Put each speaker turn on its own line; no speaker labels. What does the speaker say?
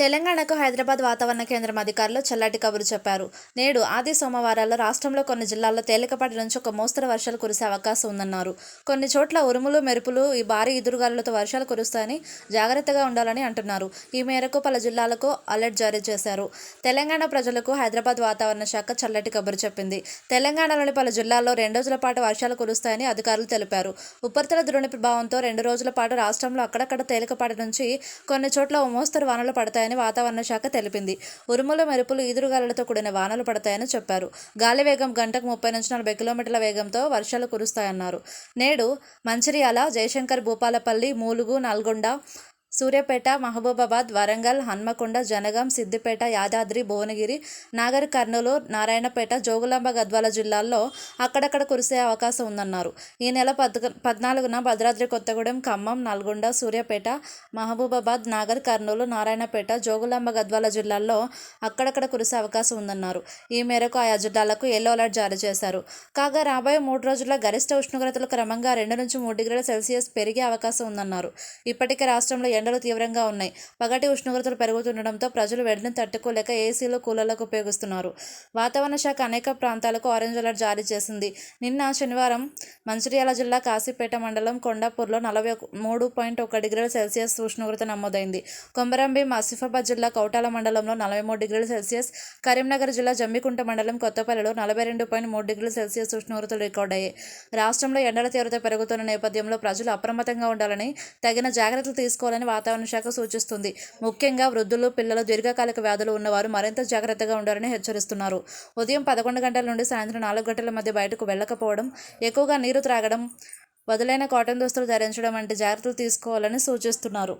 తెలంగాణకు హైదరాబాద్ వాతావరణ కేంద్రం అధికారులు చల్లటి కబురు చెప్పారు. నేడు ఆది సోమవారాల్లో రాష్ట్రంలో కొన్ని జిల్లాల్లో తేలికపాటి నుంచి ఒక మోస్తరు వర్షాలు కురిసే అవకాశం ఉందన్నారు. కొన్ని చోట్ల ఉరుములు మెరుపులు ఈ భారీ ఎదురుగాలులతో వర్షాలు కురుస్తాయని జాగ్రత్తగా ఉండాలని అంటున్నారు. ఈ మేరకు పలు జిల్లాలకు అలర్ట్ జారీ చేశారు. తెలంగాణ ప్రజలకు హైదరాబాద్ వాతావరణ శాఖ చల్లటి కబురు చెప్పింది. తెలంగాణలోని పలు జిల్లాల్లో రెండు రోజుల పాటు వర్షాలు కురుస్తాయని అధికారులు తెలిపారు. ఉపరితల ద్రోణి ప్రభావంతో రెండు రోజుల పాటు రాష్ట్రంలో అక్కడక్కడ తేలికపాటి నుంచి కొన్ని చోట్ల ఓ మోస్తరు వానలు పడతాయని వాతావరణ శాఖ తెలిపింది. ఉరుముల మెరుపులు ఈదురుగాలులతో కూడిన వానలు పడతాయని చెప్పారు. గాలి వేగం గంటకు ముప్పై నుంచి నలభై కిలోమీటర్ల వేగంతో వర్షాలు కురుస్తాయన్నారు. నేడు మంచిర్యాల జయశంకర్ భూపాలపల్లి మూలుగు నల్గొండ సూర్యాపేట మహబూబాబాద్ వరంగల్ హన్మకొండ జనగాం సిద్దిపేట యాదాద్రి భువనగిరి నాగర్ కర్నూలు నారాయణపేట జోగులాంబ గద్వాల జిల్లాల్లో అక్కడక్కడ కురిసే అవకాశం ఉందన్నారు. ఈ నెల పద్ పద్నాలుగున భద్రాద్రి కొత్తగూడెం ఖమ్మం నల్గొండ సూర్యాపేట మహబూబాబాద్ నాగర్ కర్నూలు నారాయణపేట జోగులాంబ గద్వాల జిల్లాల్లో అక్కడక్కడ కురిసే అవకాశం ఉందన్నారు. ఈ మేరకు ఆయా జిల్లాలకు ఎల్లో అలర్ట్ జారీ చేశారు. కాగా రాబోయే మూడు రోజుల్లో గరిష్ట ఉష్ణోగ్రతలు క్రమంగా రెండు నుంచి మూడు డిగ్రీల సెల్సియస్ పెరిగే అవకాశం ఉందన్నారు. ఇప్పటికే రాష్ట్రంలో ఎండలు తీవ్రంగా ఉన్నాయి. పగటి ఉష్ణోగ్రతలు పెరుగుతుండటంతో ప్రజలు వెంటనే తట్టుకోలేక ఏసీలు కూలర్లకు ఉపయోగిస్తున్నారు. వాతావరణ శాఖ అనేక ప్రాంతాలకు ఆరెంజ్ అలర్ట్ జారీ చేసింది. నిన్న శనివారం మంచిర్యాల జిల్లా కాశీపేట మండలం కొండాపూర్లో నలభై మూడు పాయింట్ ఒక డిగ్రీల సెల్సియస్ ఉష్ణోగ్రత నమోదైంది. కొమరంభీం ఆసిఫాబాద్ జిల్లా కౌటాల మండలంలో నలభై మూడు డిగ్రీల సెల్సియస్ కరీంనగర్ జిల్లా జమ్మికుంట మండలం కొత్తపల్లిలో నలభై రెండు పాయింట్ మూడు డిగ్రీల సెల్సియస్ ఉష్ణోగ్రతలు రికార్డయ్యాయి. రాష్ట్రంలో ఎండల తీవ్రత పెరుగుతున్న నేపథ్యంలో ప్రజలు అప్రమత్తంగా ఉండాలని తగిన జాగ్రత్తలు తీసుకోవాలని వాతావరణ శాఖ సూచిస్తుంది. ముఖ్యంగా వృద్ధులు పిల్లలు దీర్ఘకాలిక వ్యాధులు ఉన్నవారు మరింత జాగ్రత్తగా ఉండాలని హెచ్చరిస్తున్నారు. ఉదయం పదకొండు గంటల నుండి సాయంత్రం నాలుగు గంటల మధ్య బయటకు వెళ్ళకపోవడం ఎక్కువగా నీరు త్రాగడం వదులైన కాటన్ దుస్తులు ధరించడం వంటి జాగ్రత్తలు తీసుకోవాలని సూచిస్తున్నారు.